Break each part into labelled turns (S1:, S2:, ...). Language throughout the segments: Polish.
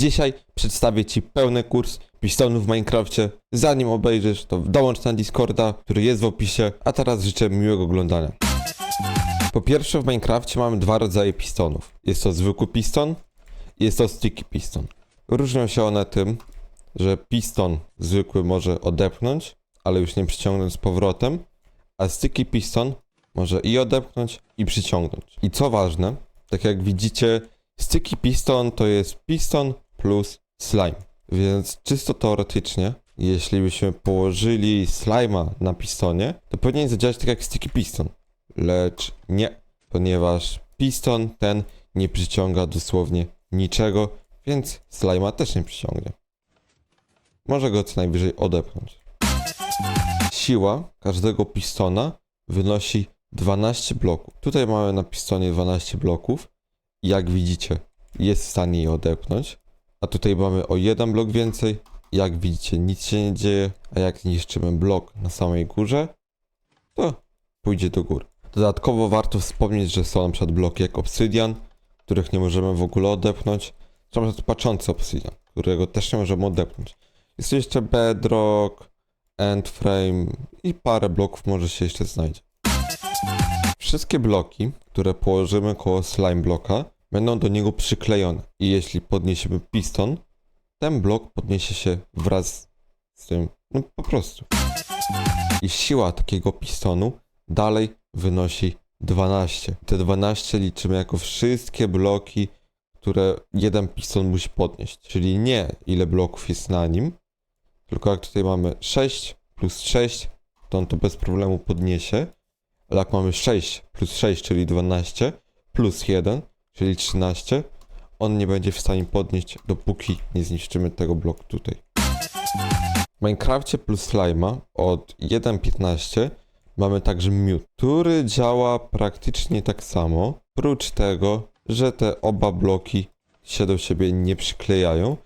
S1: Dzisiaj przedstawię Ci pełny kurs pistonów w Minecrafcie. Zanim obejrzysz, to dołącz na Discorda, który jest w opisie, a teraz życzę miłego oglądania. Po pierwsze w Minecrafcie mamy dwa rodzaje pistonów. Jest to zwykły piston i jest to sticky piston. Różnią się one tym, że piston zwykły może odepchnąć, ale już nie przyciągnąć z powrotem, a sticky piston może i odepchnąć, i przyciągnąć. I co ważne, tak jak widzicie, sticky piston to jest piston plus slime. Więc czysto teoretycznie, jeśli byśmy położyli slime'a na pistonie, to powinien zadziałać tak jak sticky piston. Lecz nie, ponieważ piston ten nie przyciąga dosłownie niczego, więc slime'a też nie przyciągnie. Może go co najwyżej odepchnąć. Siła każdego pistona wynosi 12 bloków. Tutaj mamy na pistonie 12 bloków. Jak widzicie, jest w stanie je odepchnąć. A tutaj mamy o jeden blok więcej. Jak widzicie, nic się nie dzieje. A jak niszczymy blok na samej górze, to pójdzie do góry. Dodatkowo warto wspomnieć, że są na przykład bloki jak obsydian, których nie możemy w ogóle odepchnąć. Są na patrzący obsydian, którego też nie możemy odepchnąć. Jest jeszcze bedrock, endframe i parę bloków może się jeszcze znajdzie. Wszystkie bloki, które położymy koło slime bloka, będą do niego przyklejone. I jeśli podniesiemy piston, ten blok podniesie się wraz z tym, no po prostu. I siła takiego pistonu dalej wynosi 12. Te 12 liczymy jako wszystkie bloki, które jeden piston musi podnieść. Czyli nie ile bloków jest na nim, tylko jak tutaj mamy 6 plus 6, to on to bez problemu podniesie. Ale jak mamy 6 plus 6, czyli 12, plus 1, czyli 13, on nie będzie w stanie podnieść, dopóki nie zniszczymy tego bloku tutaj. W Minecrafcie plus Slime'a od 1.15 mamy także miód, który działa praktycznie tak samo, prócz tego, że te oba bloki się do siebie nie przyklejają,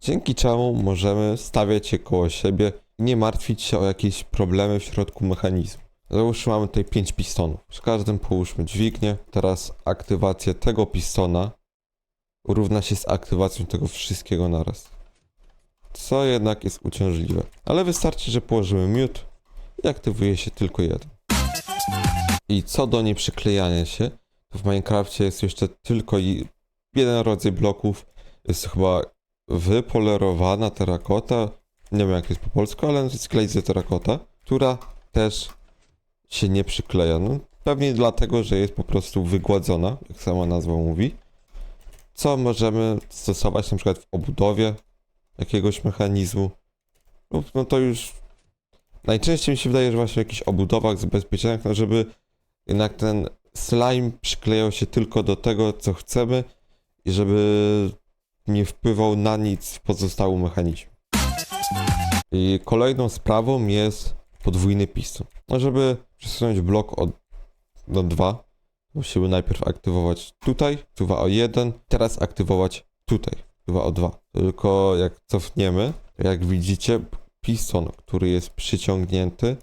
S1: dzięki czemu możemy stawiać je koło siebie i nie martwić się o jakieś problemy w środku mechanizmu. Załóżmy mamy tutaj 5 pistonów. Przy każdym połóżmy dźwignię. Teraz aktywacja tego pistona równa się z aktywacją tego wszystkiego naraz. Co jednak jest uciążliwe. Ale wystarczy, że położymy miód i aktywuje się tylko jeden. I co do nieprzyklejania się, to w Minecrafcie jest jeszcze tylko jeden rodzaj bloków. Jest to chyba wypolerowana terakota. Nie wiem jak jest po polsku, ale jest glaze terakota, która też się nie przykleja. No, pewnie dlatego, że jest po prostu wygładzona, jak sama nazwa mówi. Co możemy stosować na przykład w obudowie jakiegoś mechanizmu. Lub no to już najczęściej mi się wydaje, że właśnie w jakichś obudowach zabezpieczonych, no żeby jednak ten slime przyklejał się tylko do tego, co chcemy i żeby nie wpływał na nic w pozostałym mechanizmie. I kolejną sprawą jest podwójny piston. No żeby przesunąć blok od, do 2, musimy najpierw aktywować tutaj, tuwa o 1, teraz aktywować tutaj, tuwa o 2. Tylko jak cofniemy, to jak widzicie, piston, który jest przyciągnięty,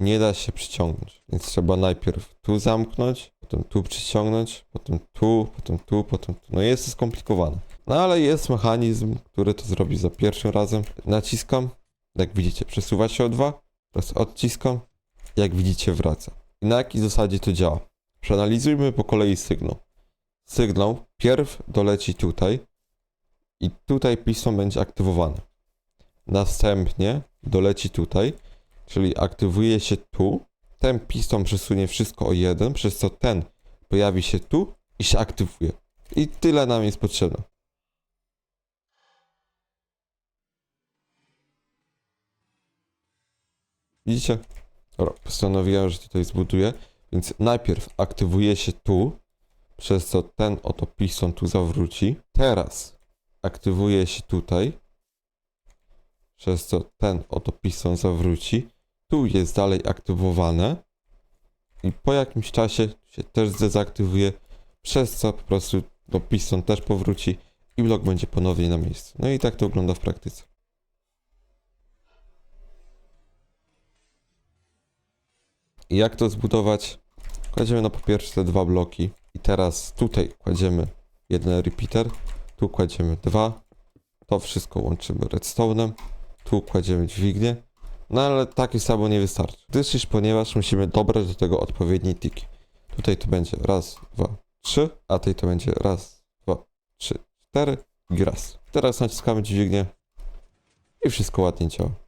S1: nie da się przyciągnąć. Więc trzeba najpierw tu zamknąć, potem tu przyciągnąć, potem tu, potem tu, potem tu. No jest to skomplikowane. No ale jest mechanizm, który to zrobi za pierwszym razem. Naciskam, jak widzicie, przesuwa się o 2, teraz odciskam, jak widzicie wraca. I na jakiej zasadzie to działa? Przeanalizujmy po kolei sygnał. Sygnał pierw doleci tutaj i tutaj piston będzie aktywowany. Następnie doleci tutaj, czyli aktywuje się tu. Ten piston przesunie wszystko o jeden, przez co ten pojawi się tu i się aktywuje. I tyle nam jest potrzebne. Widzicie? Dobra, postanowiłem, że tutaj zbuduję. Więc najpierw aktywuje się tu, przez co ten oto piston tu zawróci. Teraz aktywuje się tutaj, przez co ten oto piston zawróci. Tu jest dalej aktywowane i po jakimś czasie się też dezaktywuje, przez co po prostu no, piston też powróci i blok będzie ponownie na miejscu. No i tak to wygląda w praktyce. I jak to zbudować? Kładziemy na po pierwsze te dwa bloki i teraz tutaj kładziemy jeden repeater, tu kładziemy dwa To wszystko łączymy redstone'em. Tu kładziemy dźwignię. No ale taki samo nie wystarczy. Gdyż ponieważ musimy dobrać do tego odpowiednie tiki. Tutaj to będzie raz, dwa, trzy, a tutaj to będzie raz, dwa, trzy, cztery i raz. Teraz naciskamy dźwignię i wszystko ładnie działa.